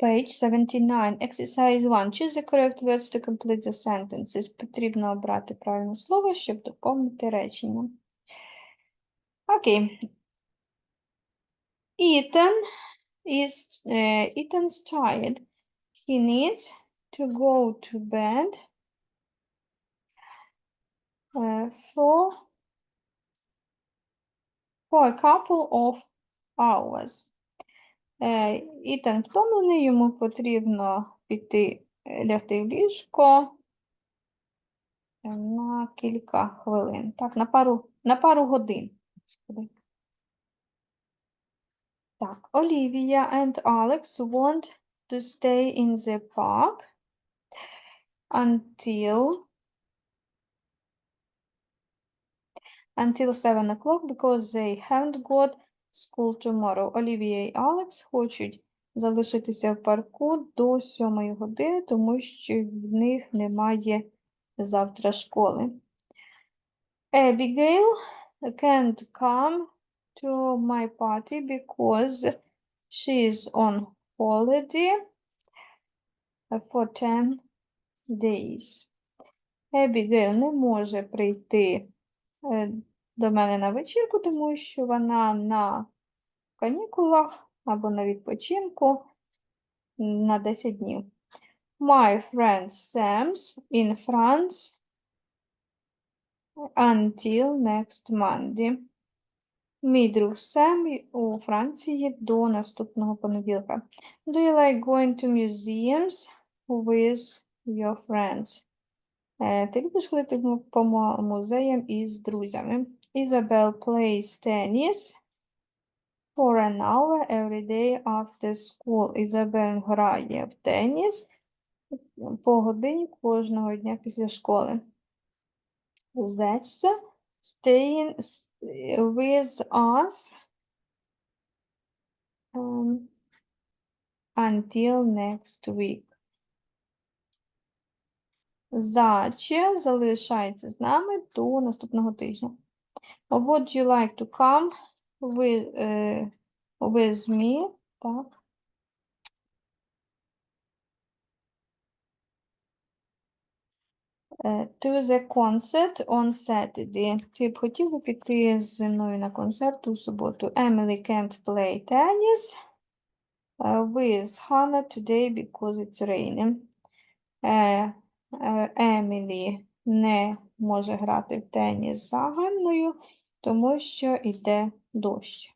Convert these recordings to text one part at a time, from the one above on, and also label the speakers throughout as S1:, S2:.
S1: Page 79, exercise 1. Choose the correct words to complete the sentences. Потрібно обрати правильне слово, щоб доповнити речення. Окей. Ethan is uh, Ethan's tired. He needs to go to bed uh, for for a couple of hours. Е, Ітан втомлений, йому потрібно піти е, лягти в ліжко на кілька хвилин. Так, на пару, на пару годин. Так, Olivia and Alex want to stay in the park until until 7 o'clock because they haven't got school tomorrow. Олівія і Алекс хочуть залишитися в парку до 7 години, тому що в них немає завтра школи. Abigail can't come to my party because she's on holiday for 10 days. Abigail не може прийти е, до мене на вечірку, тому що вона на канікулах або на відпочинку на 10 днів. My friend Sam's in France until next Monday. Мій друг Сем у Франції до наступного понеділка. Do you like going to museums with your friends? Е, Ти любиш ходити по музеям із друзями? Isabel plays tennis for an hour every day after school. Ізабель грає в теніс по годині кожного дня після школи. That's staying with us um, until next week. Заче залишається з нами до наступного тижня. Would you like to come with, е, with me? Так. Е, To the concert on Saturday. Ти б хотів би піти зі мною на концерт у суботу? Emily can't play tennis uh, with Hannah today because it's raining. Е, е, Емілі не може грати в теніс з Ганною, тому що йде дощ.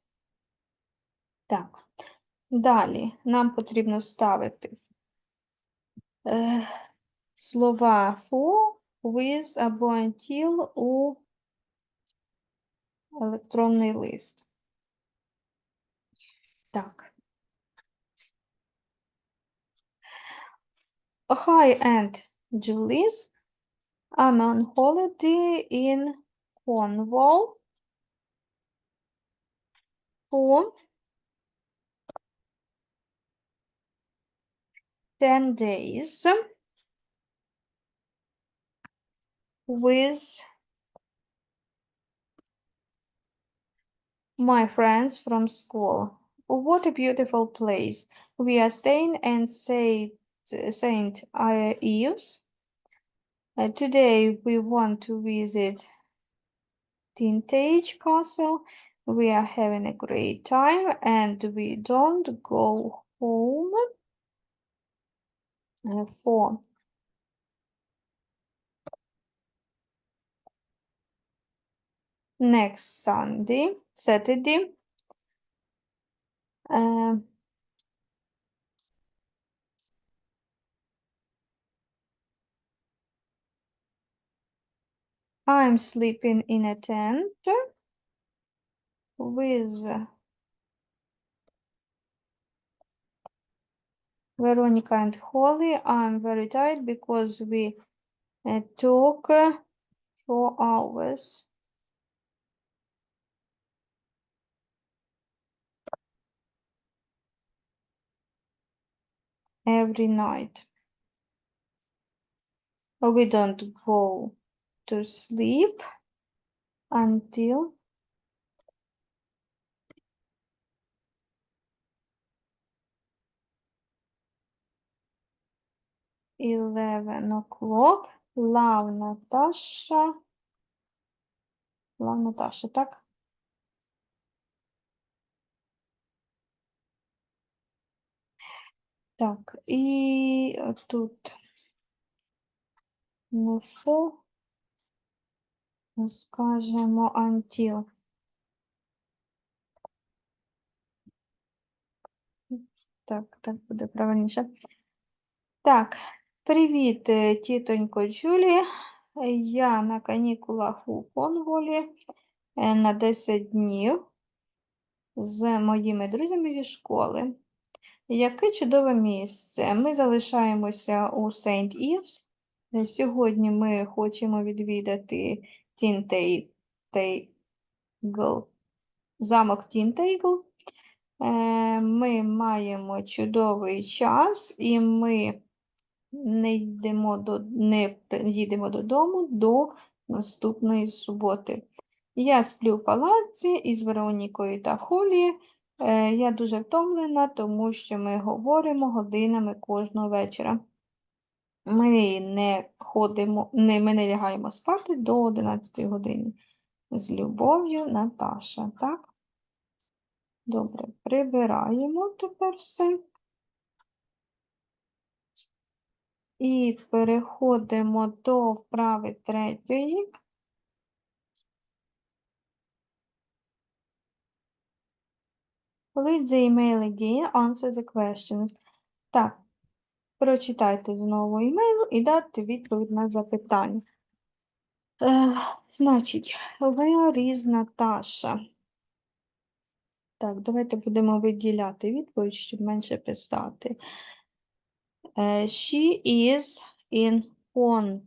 S1: Так, далі нам потрібно вставити е, слова for, with або until у електронний лист. Так. Hi, Aunt Julius. I'm on holiday in Cornwall for 10 days with my friends from school. What a beautiful place. We are staying in Saint, Saint Ives. Uh, today we want to visit Tintage Castle. We are having a great time and we don't go home. Uh, for next Sunday, Saturday. Um, I'm sleeping in a tent with Veronica and Holly. I'm very tired because we uh, took uh, four hours. every night. We don't go to sleep until 11 o'clock. Love Natasha. Love Natasha, так? Так, і тут фо, скажемо until. Так, так буде правильніше. Так, привіт, е, тітонько Джулі. Я на канікулах у Конголі е, на 10 днів з моїми друзями зі школи. Яке чудове місце. Ми залишаємося у Сейнт Івс. Сьогодні ми хочемо відвідати Тінтейгл, замок Тінтейгл. Е, Ми маємо чудовий час і ми не йдемо до, не їдемо додому до наступної суботи. Я сплю в палаці із Веронікою та Холі. Е, Я дуже втомлена, тому що ми говоримо годинами кожного вечора. Ми не ходимо, не, ми не лягаємо спати до 11 години. З любов'ю, Наташа, так? Добре, прибираємо тепер все. І переходимо до вправи третьої. Read the email again, answer the question. Так, прочитайте знову email і дати відповідь на запитання. Е, значить, where is Natasha? Так, давайте будемо виділяти відповідь, щоб менше писати. Е, She is in on.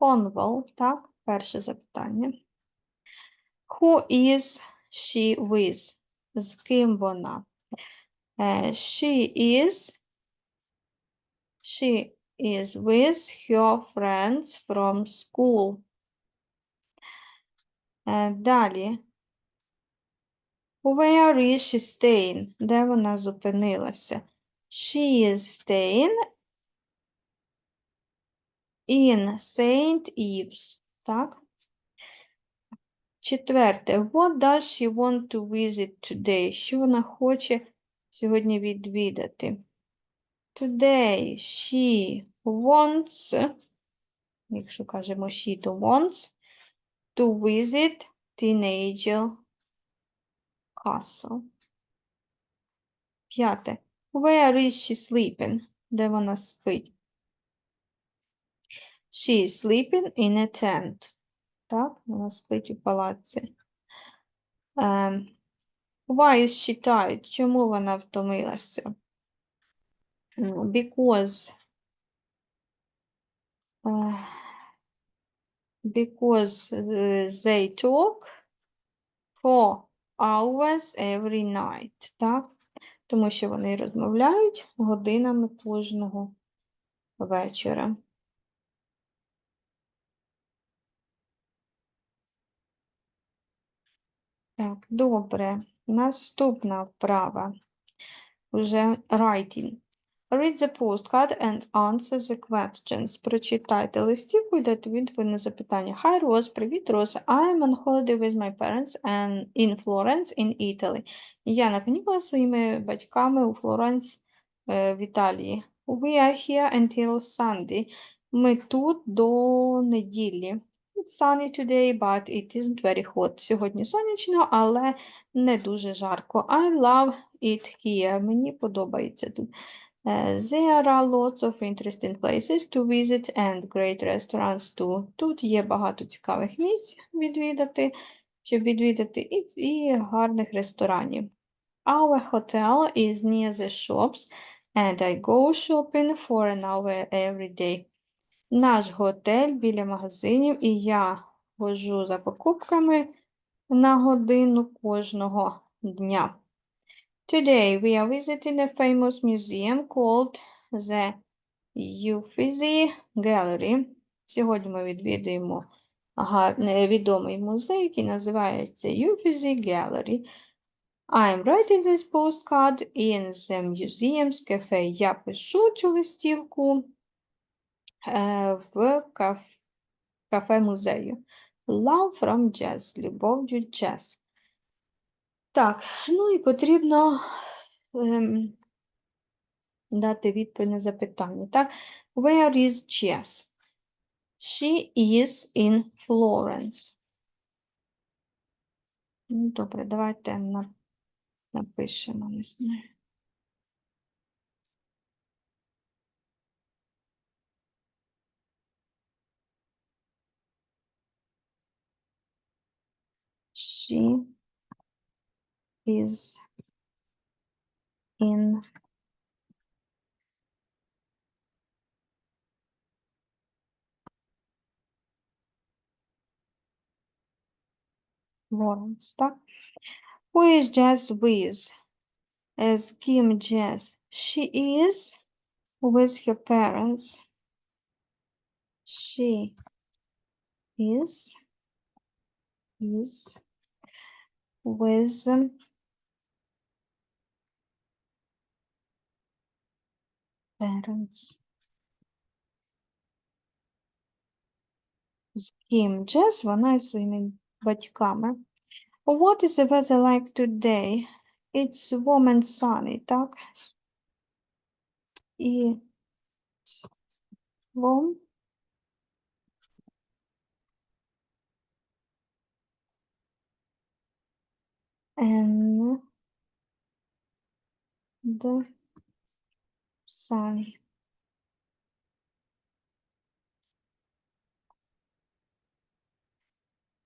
S1: Cornwall, так, перше запитання. Who is she with? З ким вона? Е, She is She is with her friends from school. Е, Далі. Where is she staying? Де вона зупинилася? She is staying in St. Eves. Так? Четверте. What does she want to visit today? Що вона хоче сьогодні відвідати? Today she wants, якщо кажемо she, то wants to visit teenager castle. П'яте. Where is she sleeping? Де вона спить? She is sleeping in a tent. Так, вона спить у палаці. Ем, why is she tired? Чому вона втомилася? Because е, because е, they talk for hours every night. Так? Тому що вони розмовляють годинами кожного вечора. Так, добре. Наступна вправа. Уже writing. Read the postcard and answer the questions. Прочитайте листівку і дайте відповідь на запитання. Hi, Rose. Привіт, Rose. I'm on holiday with my parents and in Florence, in Italy. Я на канікулах своїми батьками у Флоренс е, в Італії. We are here until Sunday. Ми тут до неділі. It's sunny today, but it isn't very hot. Сьогодні сонячно, але не дуже жарко. I love it here. Мені подобається тут. Uh, there are lots of interesting places to visit and great restaurants too. Тут є багато цікавих місць відвідати, щоб відвідати, і, і гарних ресторанів. Our hotel is near the shops, and I go shopping for an hour every day. Наш готель біля магазинів, і я ходжу за покупками на годину кожного дня. Today we are visiting a famous museum called the Uffizi Gallery. Сьогодні ми відвідуємо е, відомий музей, який називається Uffizi Gallery. I'm writing this postcard in the museum's cafe. Я пишу цю листівку е, в кафе музею. Love from jazz. Любов jazz. Так, ну і потрібно ем, дати відповідь на запитання. Так, where is Jess? She is in Florence. Ну, добре, давайте на- напишемо, не знаю. She is in Florence, так? Who is Jess with? З ким Jess? She is with her parents. She is is with parents. З ким Jess? Вона із своїми батьками. What is the weather like today? It's warm and sunny, так? І warm and the sunny.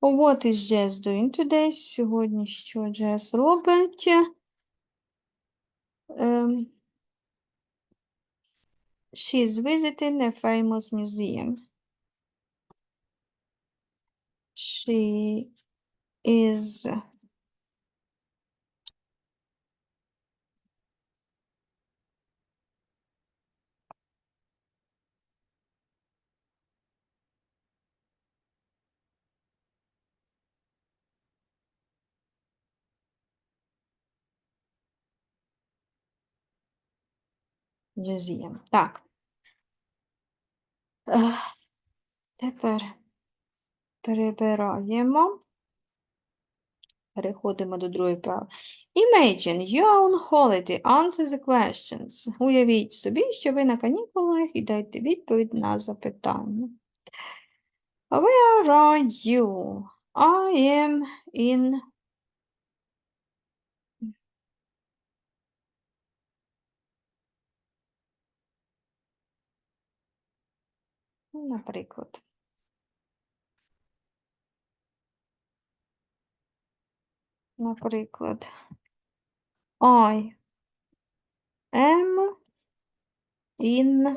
S1: What is Jess doing today? Сьогодні що Jess робить? Ем, She is visiting a famous museum. She is museum. Так. Тепер перебираємо. Переходимо до другої прави. Imagine you are on holiday. Answer the questions. Уявіть собі, що ви на канікулах і дайте відповідь на запитання. Where are you? I am in Наприклад. Наприклад. I am in